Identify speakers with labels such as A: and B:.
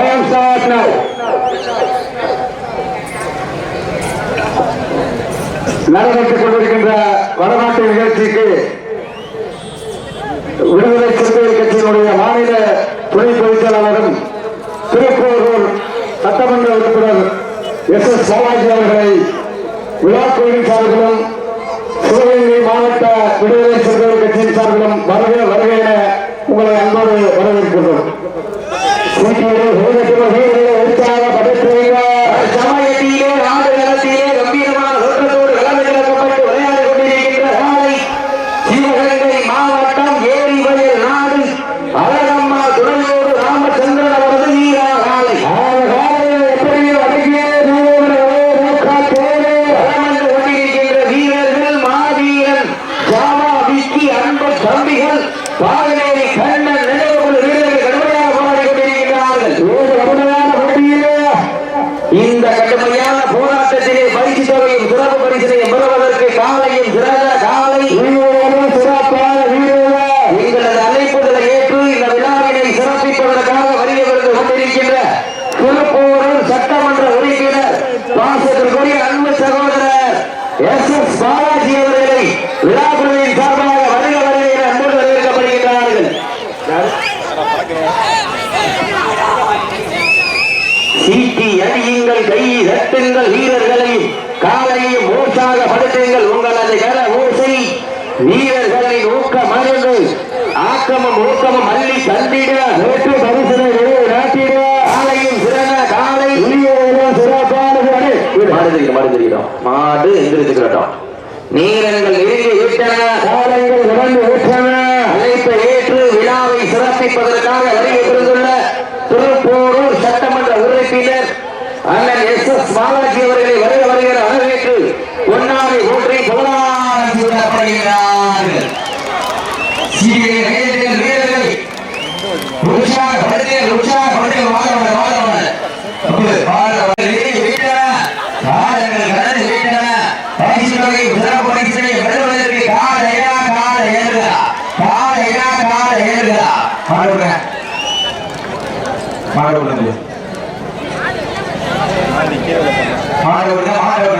A: Hands up now. நடைபெற்றுக் கொண்டிருக்கின்ற வடநாட்டு நிகழ்ச்சிக்கு விடுதலை சிறுத்தைகள் கட்சியினுடைய மாநில துணை பொதுச்செயலாளரும் திருப்போரூர் சட்டமன்ற உறுப்பினர் எஸ் எஸ் பாலாஜி அவர்களை விழா கோயில் சார்பிலும் சிவகங்கை மாவட்ட விடுதலை சிறுத்தைகள் கட்சியின் சார்பிலும் வருக வருகை உங்களை அன்போடு வரவேற்கின்றோம்.
B: பாகனேரி கண்ணன் நினைவுகள் வீரர்கள் கடுமையாக போராடி கொண்டிருக்கிறார்கள். இந்த கடுமையான போராட்டத்திலே பரிசு தொகையும் சிறப்பு பரிசினையும் பெறுவதற்கு காலையும் சிறந்த காலை எங்களது அழைப்புதலை ஏற்று இந்த விழாவினை சிறப்பிப்பதற்காக வருகை வந்து கொண்டிருக்கின்ற திருப்பூரூர் சட்டமன்ற உறுப்பினர் பாசத்திற்குரிய அன்பு சகோதரர் எஸ் எஸ் பாலாஜி அவர்களை விழாக்குழுவின் சார்பாக வருக வருகை என அன்போடு வரவேற்கப்படுகின்றார்கள் சீட்டி அடியுங்கள் கை தட்டுங்கள் வீரர்களையும் காலையும் மூச்சாக படுத்துங்கள் உங்களது கர ஊசை வீரர்களின் ஊக்கம் அறிந்து ஆக்கமும் ஊக்கமும் அள்ளி தந்திட நேற்று பரிசனை நாட்டிட காலையும் சிறந்த காலை. மாடு தெரியும் மாடு தெரியும் மாடு எந்திரிச்சுக்கிறோம் நீரங்கள் நெருங்கி விட்டன. காலங்கள் இறந்து விட்டன. அழைப்பை ஏற்று விழாவை சிறப்பிப்பதற்காக வருகை புரிந்துள்ள திருப்போரூர் சட்டமன்ற உறுப்பினர் அண்ணன் எஸ் எஸ் பாலாஜி அவர்களை வருக வருகிற வரவேற்று பொன்னாடி ஊற்றி புகழாரம் சூடப்படுகிறார்கள் சீரிய கைதட்டல் வீரர்களை உற்சாகப்படுத்திய உற்சாகப்படுத்திய வாழவன வாழவன அப்படி வாழவன நெருங்கி விட்டன காலங்கள் கடந்து விட்டன பரிசு தொகை சிறப்பு பரிசினை பெறுவதற்கு காலையா கால ஏறுகிறா. காலையா கால ஏறுகிறா. மாடுங்க மாடு விடுங்க மாடு விடுங்க மாடு விடுங்க